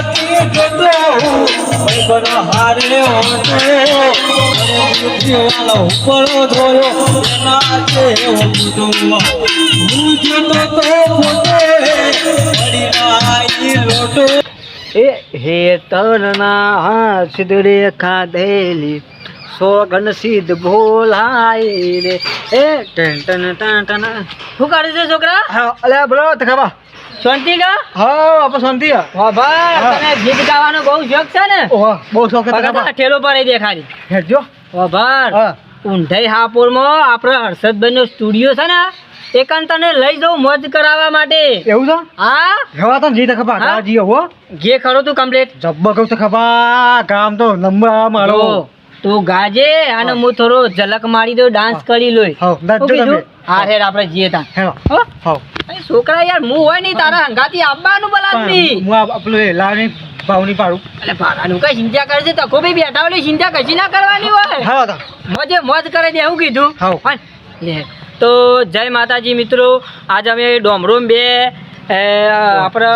નથી જતો ભાઈબંધ હારે હોતો ઉપર ધોયો. જેવો જુદો હું જતો તો પોતે પડી નાઈ લોટો એ હેતરના સિદડે ખાધેલી. સોગન સિદ્ધ ભોલાય રે. એ ટન ટન ટન ટન. શું કાઢે છે છોકરા? હા અલ્યા બોલો તખાબા શાંતિ કા હા આપણે શાંતિ હા વાહ તને ગીત ગાવાનો બહુ શોખ છે ને? ઓહો બહુ શોખ છે ઠેલો પર દેખાડી હેડજો. હા. ઊંધાઈ હાપુરમાં આપણે હર્ષદભાઈ નો સ્ટુડિયો છે ને એકાંત તને લઈ જાઉં મોજ કરાવવા માટે. એવું છે? હા. જવા તને જી ખબર. હા? જીઓ હો જે ખરો તું કમ્પ્લીટ જબ્બર કહું તખાબા ગામ તો લંબા મારો તું ગાજે અને હું. થોડો ઝલક મારી દઉં ડાન્સ કરી લોય. હા હેર આપણે જઈએ તાં છોકરા યાર હું હોય નહીં તારા હંગાથી આવવાનું બલાદમી હું આપણું એ લાવની ભાવની પાડું. એટલે ભાડાનું કઈ ચિંતા કરે તો તકો બી બેઠા હોય ચિંતા કશી ના કરવાની હોય. હા તા મોજે મોજ કરે દે એવું કીધું. હા. તો જય માતાજી મિત્રો આજે અમે ડોમરોમ બે આપણે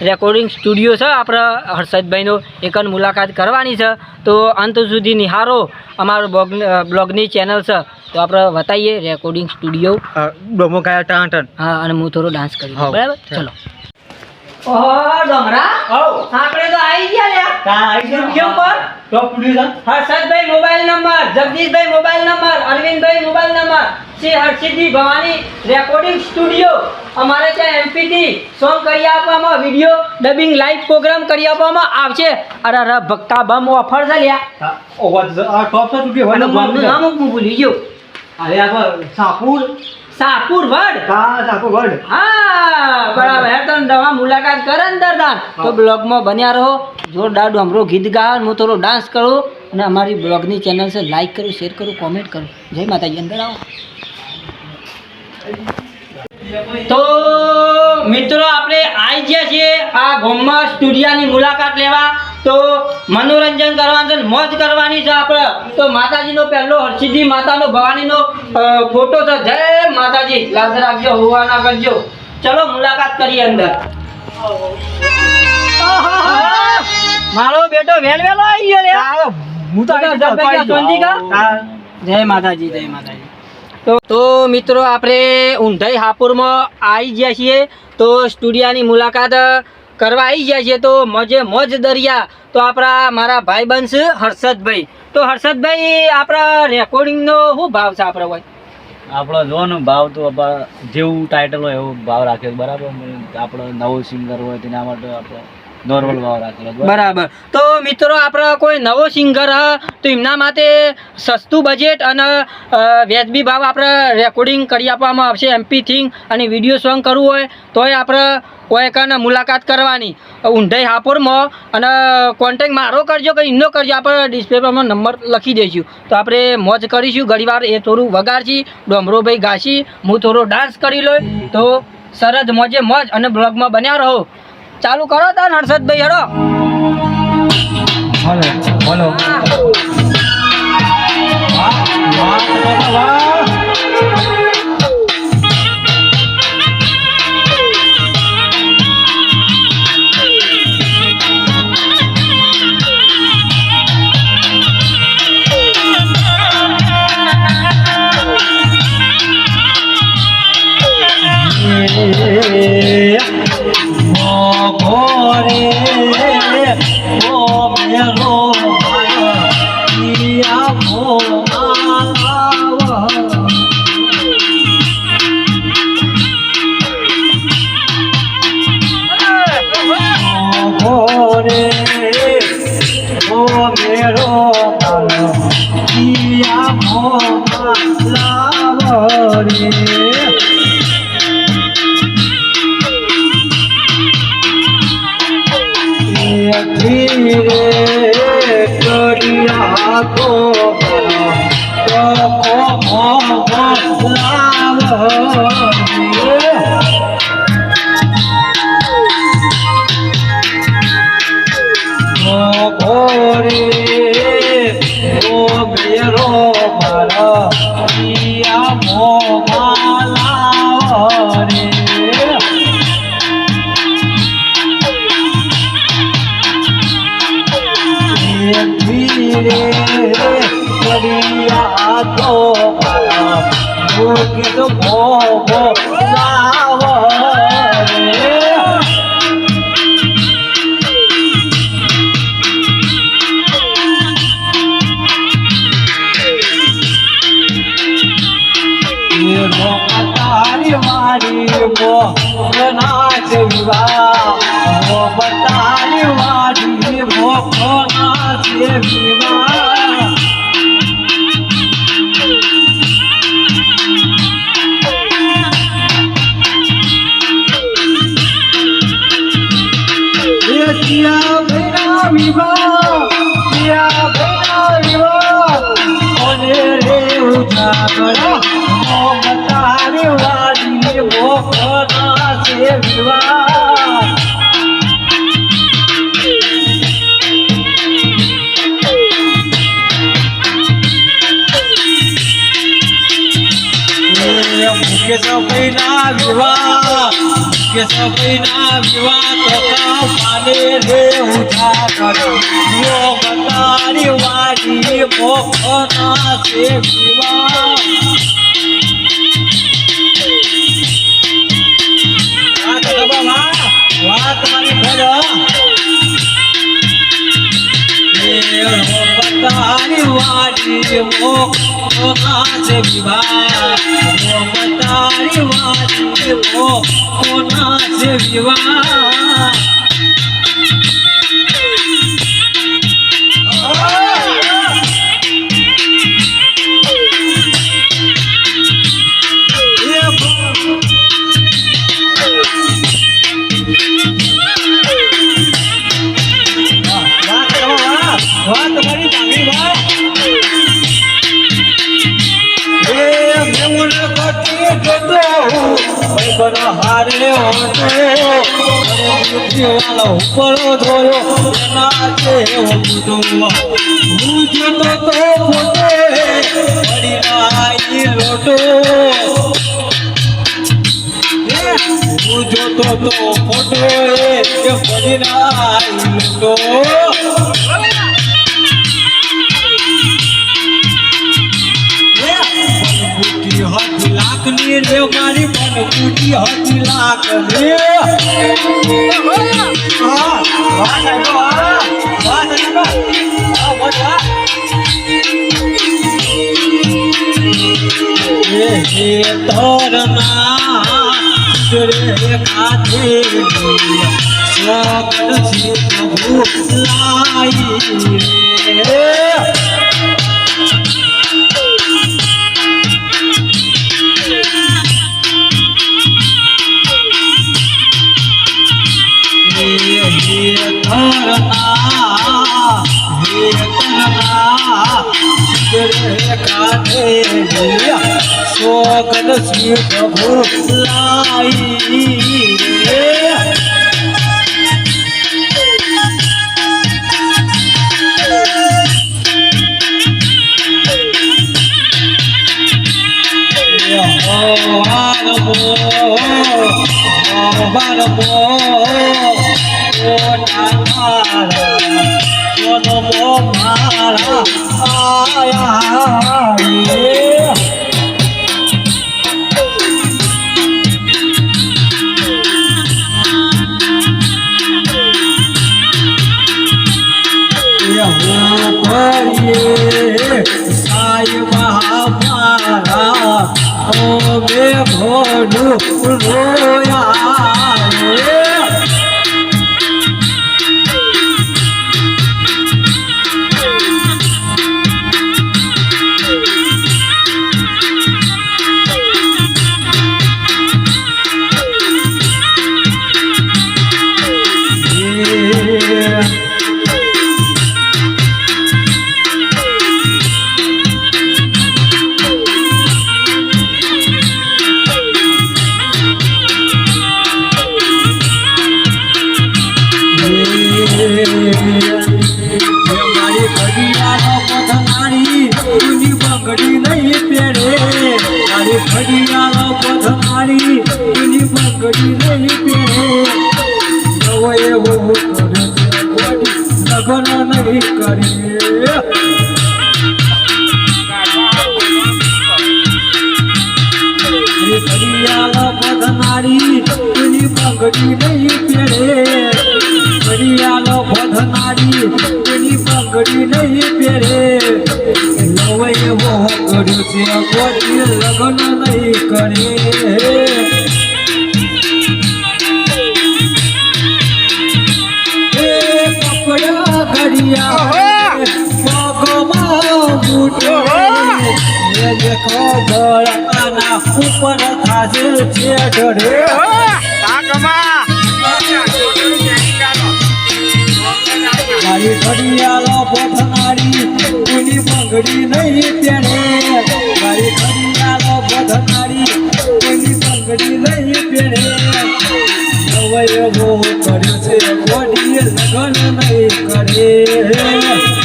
રેકોર્ડિંગ સ્ટુડિયો છે આપણે હર્ષદભાઈનો. એકન મુલાકાત કરવાની છે. તો અંત સુધી નિહારો. અમારો બ્લોગ બ્લોગની ચેનલ છે. તો આપણે બતાવીએ રેકોર્ડિંગ સ્ટુડિયો. ડોમો ટાણ ટાણ હા અને હું થોડો ડાન્સ કરી બરાબર? ચલો. ઓહો ડોમરા આપણે તો આવી ગયા લ્યા. સ્ટુડિયો પર? ટોપ સ્ટુડિયો હર્ષદભાઈ મોબાઈલ નંબર જગદીશભાઈ મોબાઈલ નંબર અરવિંદભાઈ મોબાઈલ નંબર. શ્રી હર્ષિદી ભવાની રેકોર્ડિંગ સ્ટુડિયો અમારે ત્યાં એમપીથી સોંગ કરી આપવામાં વીડિયો ડબિંગ લાઈવ પ્રોગ્રામ કરી આપવામાં આવશે. અરે અરે ભક્તા બમ ઓફર છે લ્યા. આ ટોપ સ્ટુડિયો હોય નામ હું ભૂલી ગયો. અરે આ સાપુર. સાપુર વર્ડ હા સાપુર વર્ડ હા બરાબર. હે. તન દવા મુલાકાત કરે ને દરદાન તો બ્લોગમાં બન્યા રહો. જોરદાર ડોમરો ગીત ગા હું થોડો ડાન્સ કરું. અને અમારી બ્લોગની ચેનલ છે લાઈક કરું શેર કરું કોમેન્ટ કરું. જય માતાજી અંદર આવો. તો મિત્રો આપણે આવી ગયા છીએ આ ગોમમાં સ્ટુડિયાની મુલાકાત લેવા. તો મનોરંજન કરવાનું મોજ કરવાની છે આપણે. તો માતાજીનો પહેલો હરસિદ્ધિ માતાનો ભવાનીનો ફોટો છે. જય માતાજી. લાદ રાખજો હોવાના કરજો. ચલો મુલાકાત કરીએ અંદર. મારો બેટો વેલ વેલો આવી ગયો રે હું તો? જય માતાજી જય માતાજી. તો મિત્રો, આપણે ઊંધાઈ હાપુરમાં આવી ગયા છીએ. તો સ્ટુડિયાની મુલાકાત કરવા આવી ગયા છીએ. તો મજે મોજ દરિયા. તો આપણા મારા ભાઈ બનશે હર્ષદભાઈ. તો હર્ષદભાઈ, આપણા રેકોર્ડિંગનો શું ભાવ છે આપણો ભાઈ? આપણો જો ને ભાવ તો જેવું ટાઇટલ હોય એવો ભાવ રાખે બરાબર? આપણો નવો સિંગર હોય તેના માટે આપણે બરાબર? તો મિત્રો, આપણે કોઈ નવો સિંગર હ, તો એમના માટે સસ્તું બજેટ અને વ્યાજબી ભાવ આપણે રેકોર્ડિંગ કરી આપવામાં આવશે એમપી થિંગ અને વીડિયો સોંગ કરવું હોય, તોય આપણે કોઈ કને મુલાકાત કરવાની. ઊંધાઈ હાપુરમાં, અને કોન્ટેક મારો કરજો કે એમનો કરજો, આપણે ડિસ્પ્લે પર નંબર લખી દઈશું તો આપણે મોજ કરીશું ઘણીવાર એ થોડું વગાડશી, ડોમરોભાઈ ગાશી, હું થોડો ડાન્સ કરી લો તો સરસ મોજે મોજ અને બ્લોગમાં બન્યા રહો. ચાલુ કરો તો હર્ષદભાઈ હેડો. બોલો બોલો. ભોગના કીધું ભો વિવાહ મુકેશ ભાઈના વિવાહ તો કામ પાને રે ઉજાગર યો બતારી વાડી મોખના છે વિવાહ વાહ કદબા વાહ વાહ તમારી ભલો મોહબ્બતાની વાડી મોખના છે વિવાહ મોહબ્બતાની વાડી મોખના છે વિવાહ. વાળો ઉપર ધોયો છે હું જતો તો ફોટે પડી નાઈ લોટો જોતો તો ફોટો, એ પડી નાઈ લોટો. રે મારી બનબૂટી હાથી લાખની હા વાહ સાહેબ વાહ વાહ સાહેબ વાહ વાહ હે તોરના રે ખાતે પ્રભુ લાઈ રે. રે ખાતે સ્વગણ છે પ્રભુ લાઈ રે મારા ઓ બે ભોડું રોયા. પથનારી તુની બંગડી નહીં પહેરે નવો એવો લગ્ન નહીં કરે મારી ઘડિયાળો પથનારી તુની બંગડી નહીં પહેરે ઘડિયાળો પથનારી તુની બંગડી નહીં પહેરે શિષ્ય કોઈ લગ્ન નહીં કરે કપડા ઘડિયા પગમાં ઉપર ખાજે છે ઢળે મારી ઘડિયાળો પથનારી કોઈની બંગડી નહીં તેણે. તારી ઘડિયાળો પથનારી કોઈની બંગડી નહીં તેણે. નવયવો કર્યો છે કોડી લગન નહીં કરે.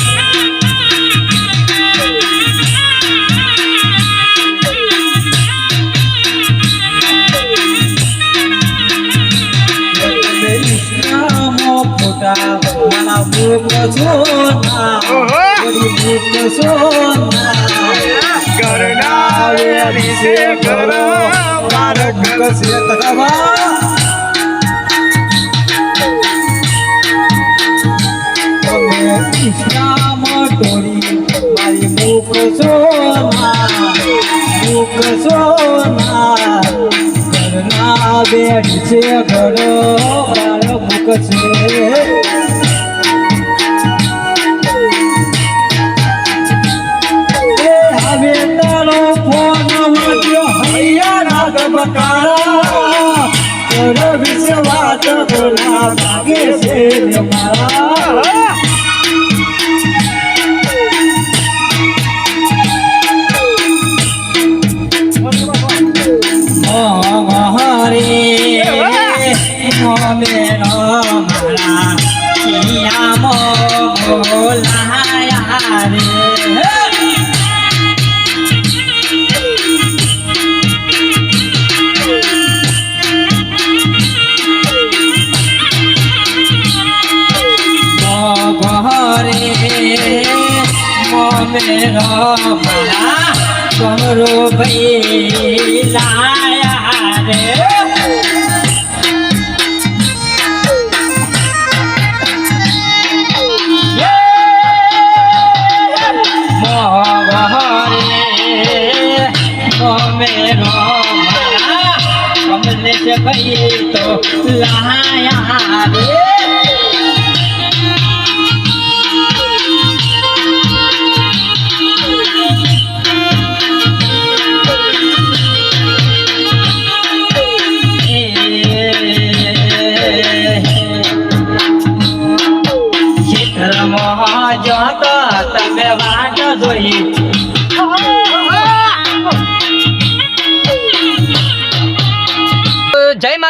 ફોટા મારા મુખ સોના મુખ સોના ઘરના વેલી છે ઘર મારો મુખ તરવા સોના ઘરના બેઠ છે ઘર મારો મુખ છે એ હવે તારો ફોન વાગ્યો હૈયા રાગ વિશ્વાસ બોલા લાગે છે મારા. મારા કમરો ભાઈ લાયા રે કમલેશ ભાઈ તો લાયા રે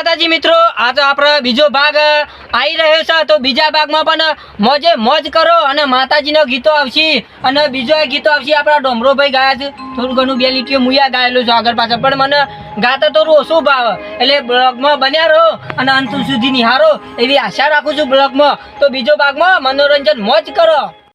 માતાજી મિત્રો, આ તો આપણો બીજો ભાગ આવી રહ્યો છે. તો બીજા ભાગમાં પણ મોજે મોજ કરો અને માતાજીનો ગીતો આવશે. અને બીજો એક ગીતો આવશે, આપણા ડોમરોભાઈ ગાયા છે. થોડું ઘણું બે લીટીઓ મુયા ગાયેલું છે આગળ પાછળ. પણ મને ગાતા થોડું ઓછું ભાવ? એટલે બ્લોગમાં બન્યા રહો અને અંત સુધી નિહારો એવી આશા રાખું છું બ્લોગમાં. તો બીજો ભાગમાં મનોરંજન મોજ કરો.